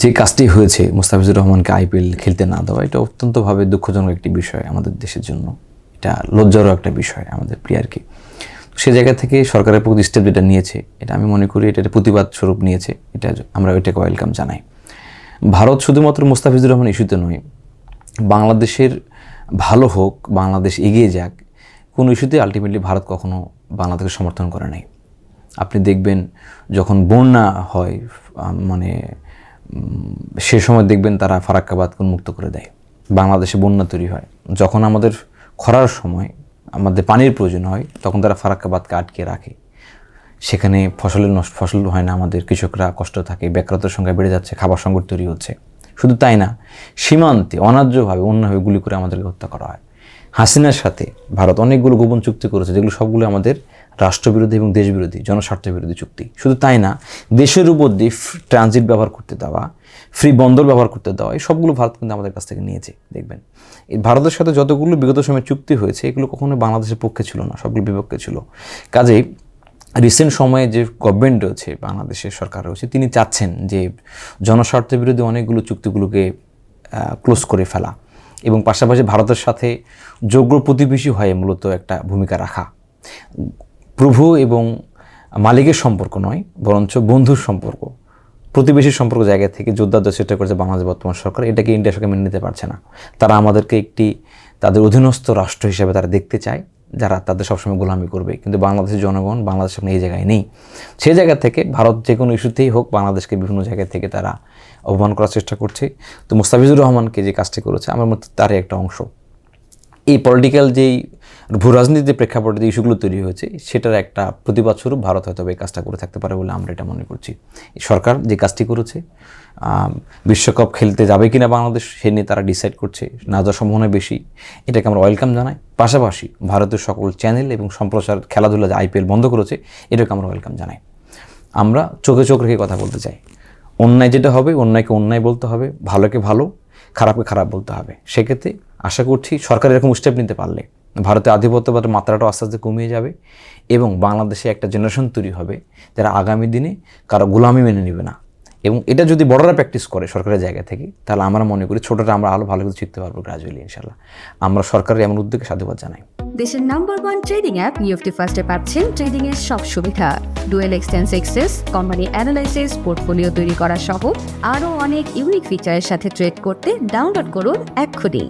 যে কাজটি হয়েছে, মুস্তাফিজুর রহমানকে আইপিএল খেলতে না দেওয়া, এটা অত্যন্তভাবে দুঃখজনক একটি বিষয় আমাদের দেশের জন্য। এটা লজ্জারও একটা বিষয় আমাদের প্লেয়ারকে সে জায়গা থেকে সরকারের প্রতি স্টেপ যেটা নিয়েছে, এটা আমি মনে করি এটা প্রতিবাদ স্বরূপ নিয়েছে, এটা আমরা এটাকে ওয়েলকাম জানাই। ভারত শুধুমাত্র মুস্তাফিজুর রহমান ইস্যুতে নয়, বাংলাদেশের ভালো হোক, বাংলাদেশ এগিয়ে যাক, কোনো ইস্যুতে আলটিমেটলি ভারত কখনো বাংলাদেশকে সমর্থন করে নাই। আপনি দেখবেন যখন বন্যা হয় মানে সে সময় দেখবেন তারা ফারাক্কাবাদ উন্মুক্ত করে দেয়। বাংলাদেশে বন্যা তৈরি হয়। যখন আমাদের খরার সময় আমাদের পানির প্রয়োজন হয়, তখন তারা ফারাক্কাবাদকে আটকে রাখে। সেখানে ফসলের নষ্ট, ফসল হয় না, আমাদের কৃষকরা কষ্ট থাকে, বেকারত্বের সংখ্যা বেড়ে যাচ্ছে, খাবার সংকট তৈরি হচ্ছে। শুধু তাই না, সীমান্তে অনার্যভাবে অন্যভাবে গুলি করে আমাদেরকে হত্যা করা হয়। হাসিনার সাথে ভারত অনেকগুলো গোপন চুক্তি করেছে, যেগুলো সবগুলো আমাদের রাষ্ট্রবিরোধী এবং দেশবিরোধী জনস্বার্থ বিরোধী চুক্তি। শুধু তাই না, দেশের উপর দিয়ে ট্রানজিট ব্যবহার করতে দেওয়া, ফ্রি বন্দর ব্যবহার করতে দেওয়া, এই সবগুলো ভারত কিন্তু আমাদের কাছ থেকে নিয়েছে, দেখবেন। এই ভারতের সাথে যতগুলো বিগত সময়ে চুক্তি হয়েছে, এগুলো কখনো বাংলাদেশের পক্ষে ছিল না, সবগুলো বিপক্ষে ছিল। কাজেই রিসেন্ট সময়ে যে গভর্নমেন্ট রয়েছে, বাংলাদেশের সরকার রয়েছে, তিনি চাচ্ছেন যে জনস্বার্থ বিরোধী অনেকগুলো চুক্তিগুলোকে ক্লোজ করে ফেলা এবং পাশাপাশি ভারতের সাথে যোগ্য প্রতিবেশী হয়ে মূলত একটা ভূমিকা রাখা। প্রভু এবং মালিকের সম্পর্ক নয়, বরঞ্চ বন্ধুর সম্পর্ক। প্রতিবেশীর সম্পর্ক জায়গা থেকে যোদ্ধা দেওয়ার চেষ্টা করেছে বাংলাদেশ বর্তমান সরকার। এটাকে ইন্ডিয়া সরকার মেনে নিতে পারছে না। তারা আমাদেরকে একটি, তাদের অধীনস্থ রাষ্ট্র হিসেবে তারা দেখতে চায়, যারা তাদের সবসময় গোলামি করবে। কিন্তু বাংলাদেশের জনগণ, বাংলাদেশ এখন এই জায়গায় নেই। সেই জায়গা থেকে, ভারত যে কোনো ইস্যুতেই হোক, বাংলাদেশকে বিভিন্ন জায়গা থেকে তারা অপমান করার চেষ্টা করছে। তো মুস্তাফিজুর রহমানকে যে কাজটি করেছে, আমার মতে তারই একটা অংশ। এই পলিটিক্যাল যেই ভূ রাজনীতির প্রেক্ষাপটে যে ইস্যুগুলো তৈরি হয়েছে, সেটার একটা প্রতিবাদ স্বরূপ ভারত হয়তো এই কাজটা করে থাকতে পারে বলে আমরা এটা মনে করছি। সরকার যে কাজটি করেছে বিশ্বকাপ খেলতে যাবে কিনা বাংলাদেশ, সে নিয়ে তারা ডিসাইড করছে, না যাওয়ার সম্ভাবনা বেশি। এটাকে আমরা ওয়েলকাম জানাই। পাশাপাশি ভারতের সকল চ্যানেল এবং সম্প্রচার, খেলাধুলা যে আইপিএল বন্ধ করেছে, এটাকে আমরা ওয়েলকাম জানাই। আমরা চোখে চোখ রেখে কথা বলতে চাই। অন্যায় যেটা হবে, অন্যায়কে অন্যায় বলতে হবে, ভালোকে ভালো, খারাপকে খারাপ বলতে হবে। সেক্ষেত্রে আশা করছি সরকার এরকম স্টেপ নিতে পারলে। ভারতের আধিপত্যবাদের মাত্রাটাও আস্তে আস্তে কমিয়ে যাবে এবং বাংলাদেশে একটা জেনারেশন তৈরি হবে যারা আগামী দিনে কারও গোলামি মেনে নেবে না। এবং এটা যদি বড়রা প্র্যাকটিস করে সরকারের জায়গা থেকে, তাহলে আমরা মনে করি ছোটরা আমরা আরও ভালো কিছু শিখতে পারব গ্রাজুয়ালি ইনশাল্লাহ আমরা সরকারের এমন উদ্যোগে সাধুবাদ জানাই। দেশের নাম্বার ওয়ান ট্রেডিং অ্যাপ নিউফটি ফার্স্টে পাচ্ছেন ট্রেডিং এর সব সুবিধা। ডুয়েল এক্সটেন্স এক্সেস কোম্পানি অ্যানালাইসিস পোর্টফোলিও তৈরি করা সহ আরও অনেক ইউনিক ফিচারের সাথে ট্রেড করতে ডাউনলোড করুন এক্ষুনি।